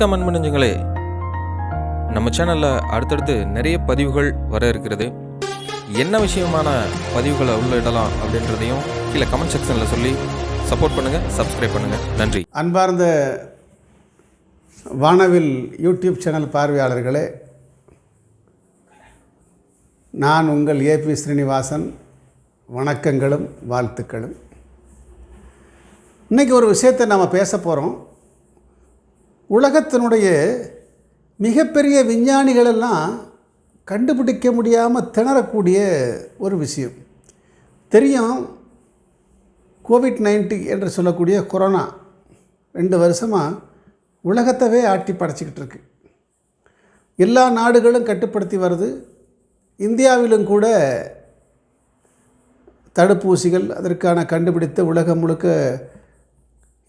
வணக்கம் அன்பு நெஞ்சங்களே. நம்ம சேனலில் அடுத்தடுத்து நிறைய பதிவுகள் வர இருக்கிறது. என்ன விஷயமான பதிவுகளை உள்ளிடலாம் அப்படின்றதையும் கீழே கமெண்ட் செக்ஷனில் சொல்லி சப்போர்ட் பண்ணுங்கள் சப்ஸ்கிரைப் பண்ணுங்கள் நன்றி. அன்பார்ந்த வானவில் யூடியூப் சேனல் பார்வையாளர்களே நான் உங்கள் ஏபி ஸ்ரீனிவாசன். வணக்கங்களும் வாழ்த்துக்களும். இன்றைக்கி ஒரு விஷயத்தை நாம் பேச போகிறோம் உலகத்தினுடைய மிகப்பெரிய விஞ்ஞானிகளெல்லாம் கண்டுபிடிக்க முடியாமல் திணறக்கூடிய ஒரு விஷயம். தெரியும் கோவிட் நைன்டி என்று சொல்லக்கூடிய கொரோனா ரெண்டு வருஷமாக உலகத்தவே ஆட்டி படைச்சிக்கிட்டு இருக்கு. எல்லா நாடுகளும் கட்டுப்படுத்தி வருது. இந்தியாவிலும் கூட தடுப்பூசிகள் அதற்கான கண்டுபிடித்த உலகம் முழுக்க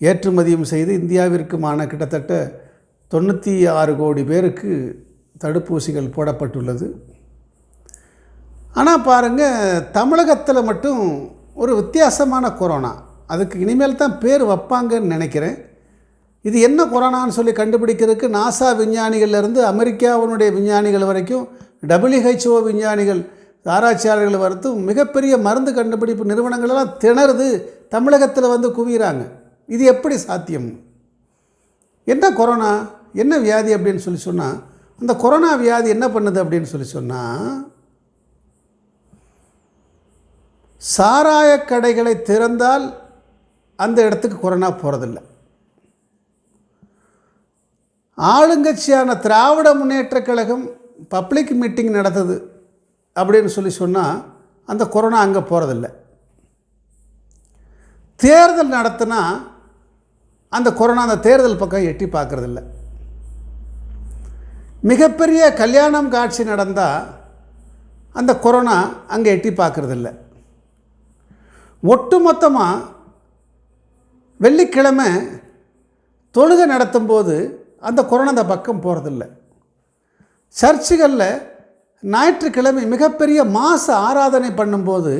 ஏற்றுமதியும் செய்து இந்தியாவிற்குமான கிட்டத்தட்ட தொண்ணூற்றி ஆறு கோடி பேருக்கு தடுப்பூசிகள் போடப்பட்டுள்ளது. ஆனால் பாருங்கள் தமிழகத்தில் மட்டும் ஒரு வித்தியாசமான கொரோனா. அதுக்கு இனிமேல் தான் பேர் வைப்பாங்கன்னு நினைக்கிறேன். இது என்ன கொரோனான்னு சொல்லி கண்டுபிடிக்கிறதுக்கு நாசா விஞ்ஞானிகள்லேருந்து அமெரிக்காவினுடைய விஞ்ஞானிகள் வரைக்கும் டபிள்யூஹெச்ஓ விஞ்ஞானிகள் ஆராய்ச்சியாளர்கள் வரைக்கும் மிகப்பெரிய மருந்து கண்டுபிடிப்பு நிறுவனங்களெல்லாம் திணறுது தமிழகத்தில் வந்து குவிகிறாங்க இது எப்படி சாத்தியம்? என்ன கொரோனா? என்ன வியாதி அப்படின்னு சொல்லி சொன்னால் அந்த கொரோனா வியாதி என்ன பண்ணுது அப்படின்னு சொல்லி சொன்னால் சாராய கடைகளை திறந்தால் அந்த இடத்துக்கு கொரோனா போகிறதில்ல ஆளுங்கட்சியான திராவிட முன்னேற்ற கழகம் பப்ளிக் மீட்டிங் நடத்துது அப்படின்னு சொல்லி சொன்னால் அந்த கொரோனா அங்கே போகிறதில்ல தேர்தல் நடத்தினா அந்த கொரோனா அந்த தேர்தல் பக்கம் எட்டி பார்க்குறதில்ல. மிகப்பெரிய கல்யாணம் காட்சி நடந்தால் அந்த கொரோனா அங்கே எட்டி பார்க்குறதில்ல. ஒட்டு மொத்தமாக வெள்ளிக்கிழமை தொழுகை நடத்தும்போது அந்த கொரோனா அந்த பக்கம் போகிறதில்ல சர்ச்சுகளில் ஞாயிற்றுக்கிழமை மிகப்பெரிய மாச ஆராதனை பண்ணும்போது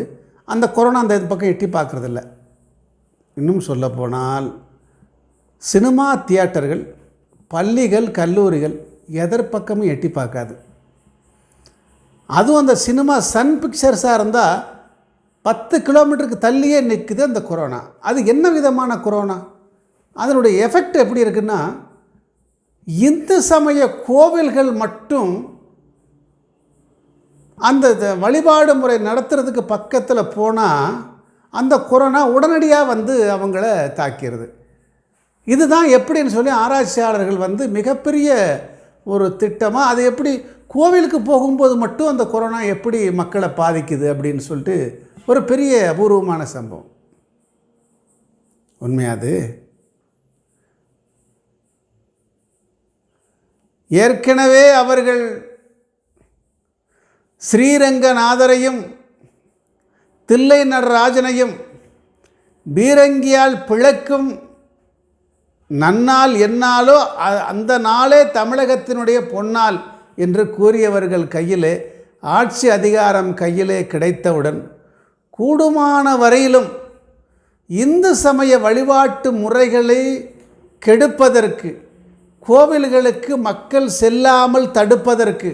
அந்த கொரோனா அந்த பக்கம் எட்டி பார்க்குறதில்ல. இன்னும் சொல்லப்போனால் சினிமா தியேட்டர்கள் பள்ளிகள் கல்லூரிகள் எதர் பக்கமும் எட்டி பார்க்காது. அதுவும் அந்த சினிமா சன் பிக்சர்ஸாக இருந்தால் பத்து கிலோமீட்டருக்கு தள்ளியே நிற்குது அந்த கொரோனா. அது என்ன விதமான கொரோனா? அதனுடைய எஃபெக்ட் எப்படி இருக்குன்னா இந்து சமய கோவில்கள் மட்டும் அந்த வழிபாடு முறை நடத்துறதுக்கு பக்கத்தில் போனால் அந்த கொரோனா உடனடியாக வந்து அவங்கள தாக்கிடுது இதுதான் எப்படின்னு சொல்லி ஆராய்ச்சியாளர்கள் வந்து மிகப்பெரிய ஒரு திட்டமாக அது எப்படி கோவிலுக்கு போகும்போது மட்டும் அந்த கொரோனா எப்படி மக்களை பாதிக்குது அப்படின்னு சொல்லிட்டு ஒரு பெரிய அபூர்வமான சம்பவம். உண்மையாது ஏற்கனவே அவர்கள் ஸ்ரீரங்கநாதரையும் தில்லை நடராஜனையும் பீரங்கியால் பிளக்கும் நன்னால் என்னாலோ அ- அந்த நாளே தமிழகத்தினுடைய பொன்னால் என்று கூறியவர்கள் கையிலே ஆட்சி அதிகாரம் கையிலே கிடைத்தவுடன் கூடுமான வரையிலும் இந்து சமய வழிபாட்டு முறைகளை கெடுப்பதற்கு கோவில்களுக்கு மக்கள் செல்லாமல் தடுப்பதற்கு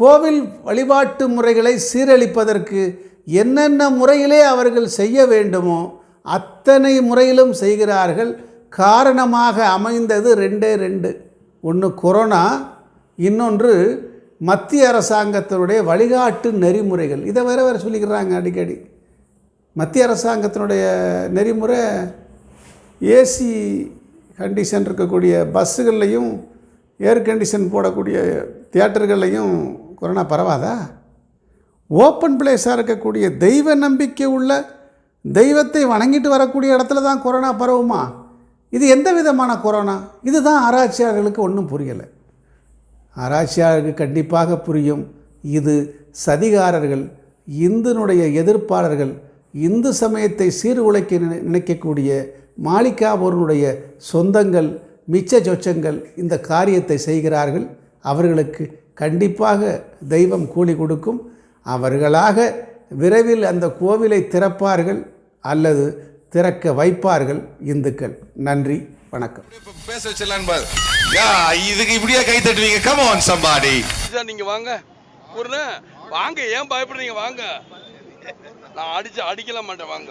கோவில் வழிபாட்டு முறைகளை சீரழிப்பதற்கு என்னென்ன முறையிலே அவர்கள் செய்ய வேண்டுமோ அத்தனை முறையிலும் செய்கிறார்கள். காரணமாக அமைந்தது ரெண்டே ரெண்டு. ஒன்று கொரோனா இன்னொன்று மத்திய அரசாங்கத்தினுடைய வழிகாட்டு நெறிமுறைகள். இதை வேறு வேறு சொல்லிக்கிறாங்க அடிக்கடி. மத்திய அரசாங்கத்தினுடைய நெறிமுறை ஏசி கண்டிஷன் இருக்கக்கூடிய பஸ்ஸுகள்லையும் ஏர் கண்டிஷன் போடக்கூடிய தியேட்டர்கள்லையும் கொரோனா பரவாதா? ஓப்பன் பிளேஸாக இருக்கக்கூடிய தெய்வ நம்பிக்கை உள்ள தெய்வத்தை வணங்கிட்டு வரக்கூடிய இடத்துல தான் கொரோனா பரவுமா? இது எந்த விதமான கொரோனா இதுதான் ஆராய்ச்சியாளர்களுக்கு ஒன்றும் புரியலை. ஆராய்ச்சியாளருக்கு கண்டிப்பாக புரியும். இது சதிகாரர்கள் இந்துனுடைய எதிர்ப்பாளர்கள் இந்து சமயத்தை சீர்குலைக்க நினைக்கக்கூடிய மாளிகாபூரனுடைய சொந்தங்கள் மிச்ச சொச்சங்கள் இந்த காரியத்தை செய்கிறார்கள். அவர்களுக்கு கண்டிப்பாக தெய்வம் கூலி கொடுக்கும். அவர்களாக விரைவில் அந்த கோவிலை திறப்பார்கள். அல்லது திறக்க வைப்பார்கள் இந்துக்கள். நன்றி வணக்கம். இப்ப பேச வச்சிடலான்னு பாரு யா இதுக்கு இப்படியே கை தட்டுவீங்க. கம் ஆன் சம்பாடி நீங்க வாங்க. ஒரு வாங்க. ஏன் பயப்படுறீங்க? வாங்க. நான் அடிச்சு அடிக்கல மாட்டேன். வாங்க.